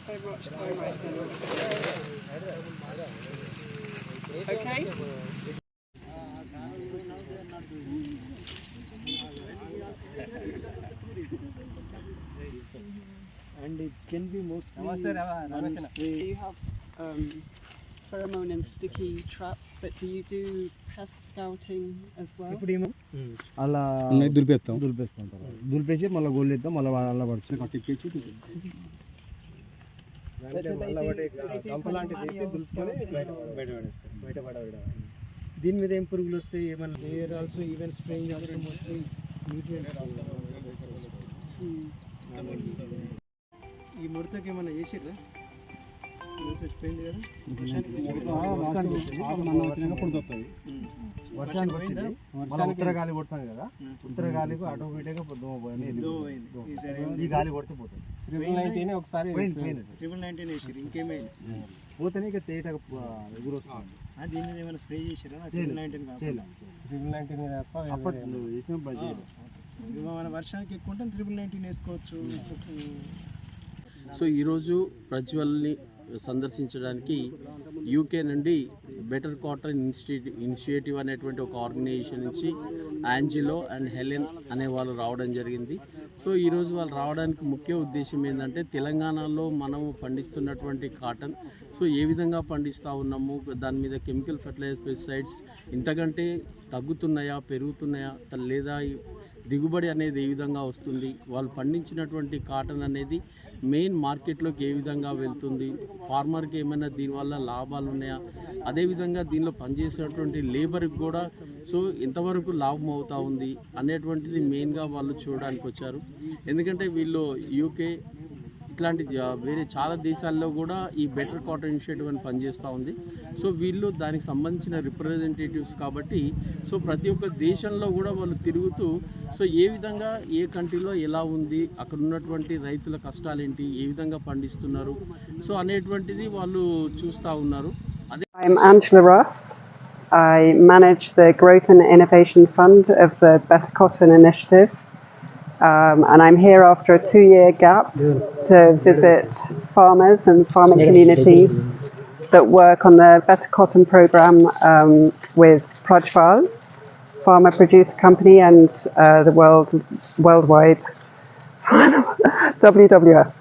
so much time right now. Okay? and it can be mostly You have um, pheromone and sticky traps, but do you do pest scouting as well? ఇప్పుడు ఏమో అలా దులిపేస్తాం దులిపేస్తుంటారు దులిపేసి మళ్ళీ గోళ్ళు ఇద్దాం మళ్ళీ అలా పడుతుంది దీని మీద ఏం పురుగులు వస్తాయి? ఏమన్నా there also even spraying mostly ఈ ముడతకి ఏమన్నా చేసిర్రా? వర్షానికి వచ్చింది మళ్ళీ ఉత్తర గాలి కొడుతుంది కదా ఉత్తర గాలికి ఆటోమేటిక్గా దోమ పోయింది ఈ గాలి కొడితే పోతుంది. ఒకసారి ట్రిపుల్ నైన్టీన్ వేసారు ఇంకేమైనా పోతేనే ఇక తేట ఎగురు వస్తుంది దీని మీద ఏమైనా స్ప్రే చేసారా చేయలేదు. ట్రిపుల్ నైన్టీన్ నువ్వు మన వర్షానికి ఎక్కువ ఉంటే ట్రిపుల్ నైన్టీన్ వేసుకోవచ్చు. సో ఈరోజు ప్రజ్వల్ని సందర్శించడానికి యూకే నుండి బెటర్ కాటన్ ఇన్స్టిట్యూట్ ఇనిషియేటివ్ అనేటువంటి ఒక ఆర్గనైజేషన్ నుంచి యాంజిలో అండ్ హెలెన్ అనే వాళ్ళు రావడం జరిగింది. సో ఈరోజు వాళ్ళు రావడానికి ముఖ్య ఉద్దేశం ఏంటంటే తెలంగాణలో మనము పండిస్తున్నటువంటి కాటన్. సో ఏ విధంగా పండిస్తూ ఉన్నాము? దాని మీద కెమికల్ ఫెర్టిలైజర్ పెస్టిసైడ్స్ ఇంతకంటే తగ్గుతున్నాయా పెరుగుతున్నాయా లేదా దిగుబడి అనేది ఏ విధంగా వస్తుంది వాళ్ళు పండించినటువంటి కాటన్ అనేది మెయిన్ మార్కెట్లోకి ఏ విధంగా వెళ్తుంది ఫార్మర్కి ఏమైనా దీనివల్ల లాభాలు ఉన్నాయా? అదేవిధంగా దీనిలో పనిచేసేటువంటి లేబర్కి కూడా సో ఎంతవరకు లాభం అవుతా ఉంది అనేటువంటిది మెయిన్గా వాళ్ళు చూడడానికి వచ్చారు ఎందుకంటే వీళ్ళు యూకే ఇట్లాంటి వేరే చాలా దేశాల్లో కూడా ఈ బెటర్ కాటన్ ఇనిషియేటివ్ అని పనిచేస్తూ ఉంది సో వీళ్ళు దానికి సంబంధించిన రిప్రజెంటేటివ్స్ కాబట్టి సో ప్రతి ఒక్క దేశంలో కూడా వాళ్ళు తిరుగుతూ సో ఏ విధంగా ఏ కంట్రీలో ఎలా ఉంది అక్కడ ఉన్నటువంటి రైతుల కష్టాలు ఏంటి ఏ విధంగా పండిస్తున్నారు సో అనేటువంటిది వాళ్ళు చూస్తూ ఉన్నారు అదే I'm Angela Ross. I manage the Growth and Innovation Fund of the Better Cotton Initiative. Um, and I'm here after a two year gap to visit farmers and farming communities that work on the Better Cotton program um, with Prajval, Farmer Producer Company, and uh, the world worldwide WWF.